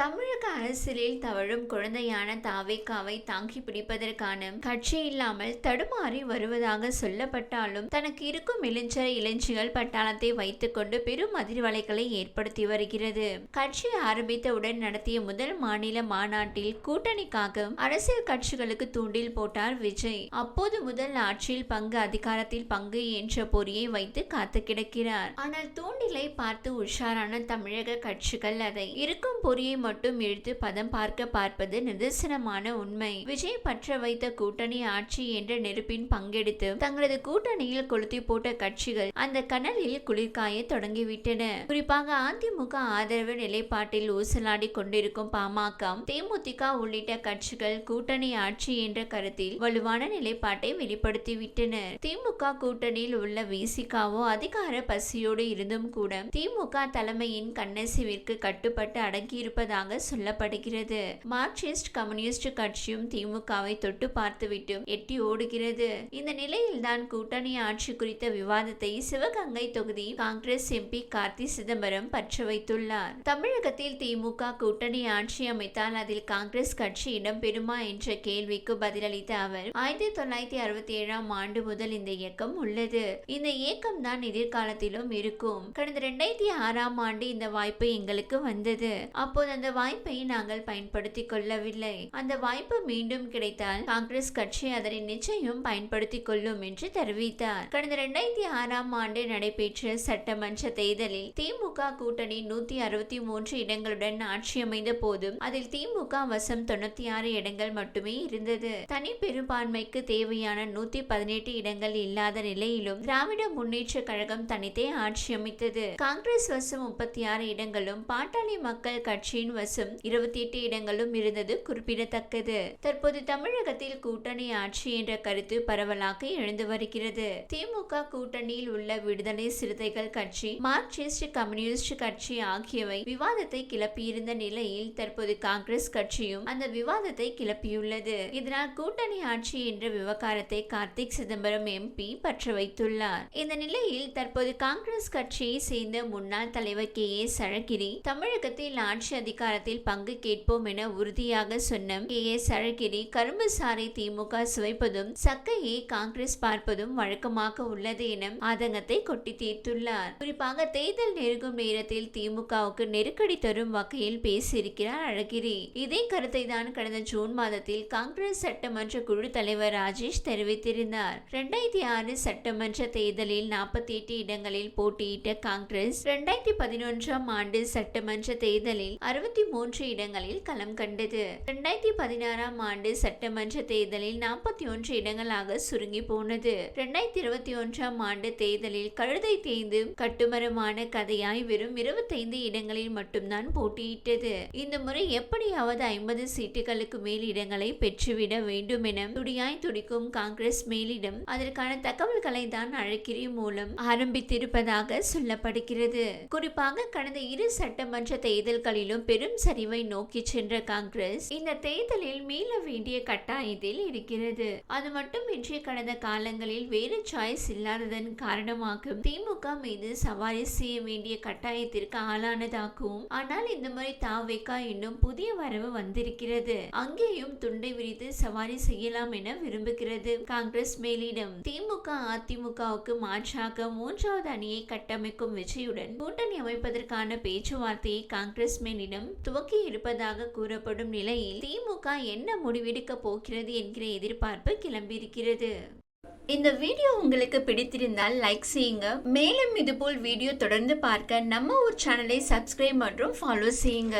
தமிழக அரசியலில் தவழும் குழந்தையான தாவேக்காவை தாங்கி பிடிப்பதற்கான கட்சி இல்லாமல் தடுமாறி வருவதாக சொல்லப்பட்டாலும் தனக்கு இருக்கும் இளைஞர் இளைஞிகள் பட்டாளத்தை வைத்துக்கொண்டு பெரும் அதிர்வலைகளை ஏற்படுத்தி வருகிறது. கட்சி ஆரம்பித்தவுடன் நடத்திய முதல் மாநில மாநாட்டில் கூட்டணிக்காக அரசியல் கட்சிகளுக்கு தூண்டில் போட்டார் விஜய். அப்போது முதல் ஆட்சியில் பங்கு அதிகாரத்தில் பங்கு என்ற பொறியை வைத்து காத்து கிடக்கிறார். ஆனால் தூண்டிலை பார்த்து உஷாரான தமிழக கட்சிகள் அதை இருக்கும் பொறியை மட்டும் இழுத்து பதம் பார்க்க பார்ப்பது நிதர்சனமான உண்மை. விஜய் பற்ற வைத்த கூட்டணி ஆட்சி என்ற நெருப்பின் பங்கெடுத்து தங்களது கூட்டணியில் கொளுத்தி போட்ட கட்சிகள் அந்த கனலில் குளிர்காய தொடங்கிவிட்டன. குறிப்பாக அதிமுக ஆதரவு நிலைப்பாட்டில் ஊசலாடி கொண்டிருக்கும் பாமக தேமுதிக உள்ளிட்ட கட்சிகள் கூட்டணி ஆட்சி என்ற கருத்தில் வலுவான நிலைப்பாட்டை வெளிப்படுத்திவிட்டனர் திமுக கூட்டணியில் உள்ள விசிகாவோ அதிகார பசியோடு இருந்தும் கூட திமுக தலைமையின் கண்ணசிவிற்கு கட்டுப்பட்டு அடங்கியிருப்பதாக சொல்லப்படுகிறது. மார்க்சிஸ்ட் கம்யூனிஸ்ட் கட்சியும் திமுகவை தொட்டு பார்த்துவிட்டு எட்டி ஓடுகிறது. இந்த நிலையில்தான் கூட்டணி ஆட்சி குறித்த விவாதத்தை சிவகங்கை தொகுதி காங்கிரஸ் எம்பி கார்த்தி சிதம்பரம் பற்ற வைத்துள்ளார். தமிழகத்தில் திமுக கூட்டணி ஆட்சி அமைத்தால் அதில் காங்கிரஸ் கட்சி இடம்பெறுமா என்ற கேள்விக்கு பதிலளித்த அவர் ஆயிரத்தி தொள்ளாயிரத்தி அறுபத்தி ஏழாம் ஆண்டு முதல் இந்த இயக்கம் உள்ளது. இந்த இயக்கம் தான் எதிர்காலத்திலும் இருக்கும். கடந்த இரண்டாயிரத்தி ஆறாம் ஆண்டு இந்த வாய்ப்பு எங்களுக்கு வந்தது. அப்போது அந்த வாய்ப்பை நாங்கள் பயன்படுத்திக் கொள்ளவில்லை. அந்த வாய்ப்பு மீண்டும் கிடைத்தால் காங்கிரஸ் கட்சி அதனை நிச்சயம் பயன்படுத்திக் கொள்ளும் என்று தெரிவித்தார். கடந்த இரண்டாயிரத்தி ஆறாம் ஆண்டு நடைபெற்ற சட்டமன்ற தேர்தலில் திமுக கூட்டணி நூத்தி அறுபத்தி மூன்று இடங்களுடன் ஆட்சி அமைந்த போதும் அதில் திமுக வசம் தொண்ணூத்தி ஆறு இடங்கள் மட்டுமே இருந்தது. தனி பெரும்பான்மைக்கு தேவையான நூத்தி பதினெட்டு இடங்கள் இல்லாத நிலையிலும் திராவிட முன்னேற்ற கழகம் தனித்தே ஆட்சி அமைத்தது. காங்கிரஸ் வசம் முப்பத்தி ஆறு இடங்களும் பாட்டாளி மக்கள் கட்சியின் வசம் இருபத்தி எட்டு இடங்களும் இருந்தது குறிப்பிடத்தக்கது. தற்போது தமிழகத்தில் கூட்டணி ஆட்சி என்ற கருத்து பரவலாக எழுந்து வருகிறது. திமுக கூட்டணியில் உள்ள விடுதலை சிறுத்தைகள் கட்சி மார்க்சிஸ்ட் கம்யூனிஸ்ட் கட்சி ஆகியவை விவாதத்தை கிளப்பியிருந்த நிலையில் தற்போது காங்கிரஸ் கட்சியும் அந்த விவாதத்தை கிளப்பியுள்ளது. இதனால் கூட்டணி ஆட்சி என்ற விவகாரத்தை கார்த்திக் சிதம்பரம் எம்பி பற்ற வைத்துள்ளார். இந்த நிலையில் தற்போது காங்கிரஸ் கட்சியை சேர்ந்த முன்னாள் தலைவர் கே ஏ சழகிரி தமிழகத்தில் ஆட்சி அதிகாரத்தில் பங்கு கேட்போம் என உறுதியாக சொன்ன கே எஸ் அழகிரி கரும்பு சாறை திமுக சுவைப்பதும் சக்கையை காங்கிரஸ் பார்ப்பதும் வழக்கமாக உள்ளது என ஆதங்கத்தை கொட்டி தீர்த்துள்ளார். குறிப்பாக தேர்தல் நெருங்கும் நேரத்தில் திமுகவுக்கு நெருக்கடி தரும் வகையில் பேசியிருக்கிறார் அழகிரி. இதே கருத்தை தான் கடந்த ஜூன் மாதத்தில் காங்கிரஸ் சட்டமன்ற குழு தலைவர் ராஜேஷ் தெரிவித்திருந்தார். இரண்டாயிரத்தி ஆறு சட்டமன்ற தேர்தலில் நாற்பத்தி எட்டு இடங்களில் போட்டியிட்ட காங்கிரஸ் இரண்டாயிரத்தி பதினொன்றாம் ஆண்டு சட்டமன்ற தேர்தலில் அறுபத்தி மூன்று இடங்களில் களம் கண்டது. இரண்டாயிரத்தி பதினாறாம் ஆண்டு சட்டமன்ற தேர்தலில் நாற்பத்தி ஒன்று இடங்களாக சுருங்கி போனது. இரண்டாயிரத்தி இருபத்தி ஒன்றாம் ஆண்டு தேர்தலில் கழுதை தேய்ந்து கட்டுமரமான கதையாய் வெறும் இருபத்தைந்து இடங்களில் மட்டும்தான் போட்டியிட்டது. இந்த முறை எப்படியாவது ஐம்பது சீட்டுகளுக்கு மேல் இடங்களை பெற்றுவிட வேண்டும் என துடியாய் துடிக்கும் காங்கிரஸ் மேலிடம் அதற்கான தகவல்களை தான் அழைக்கிரி மூலம் ஆரம்பித்திருப்பதாக சொல்லப்படுகிறது. குறிப்பாக கடந்த இரு சட்டமன்ற தேர்தல்களிலும் பெரும் பெரும் சரிவை நோக்கி சென்ற காங்கிரஸ் இந்த தேர்தலில் மீள வேண்டிய கட்டாயத்தில் இருக்கிறது. அது மட்டுமின்றி கடந்த காலங்களில் வேறு சாய்ஸ் இல்லாததன் காரணமாக திமுக மீது சவாரி செய்ய வேண்டிய கட்டாயத்திற்கு ஆளானதாகவும் ஆனால் இந்த முறை தாவேக்கா என்னும் புதிய வரவு வந்திருக்கிறது. அங்கேயும் துண்டை விரித்து சவாரி செய்யலாம் என விரும்புகிறது. காங்கிரஸ் மேலிடம் திமுக அதிமுகவுக்கு மாற்றாக மூன்றாவது அணியை கட்டமைக்கும் விஜயுடன் கூட்டணி அமைப்பதற்கான பேச்சுவார்த்தையை காங்கிரஸ் மேலிடம் துவக்கி இருப்பதாக கூறப்படும் நிலையில் திமுக என்ன முடிவெடுக்க போகிறது என்கிற எதிர்பார்ப்பு கிளம்பியிருக்கிறது. இந்த வீடியோ உங்களுக்கு பிடித்திருந்தால் லைக் செய்யுங்க. மேலும் இதுபோல் வீடியோ தொடர்ந்து பார்க்க நம்ம ஒரு சேனலை சப்ஸ்கிரைப் மற்றும் ஃபாலோ செய்யுங்க.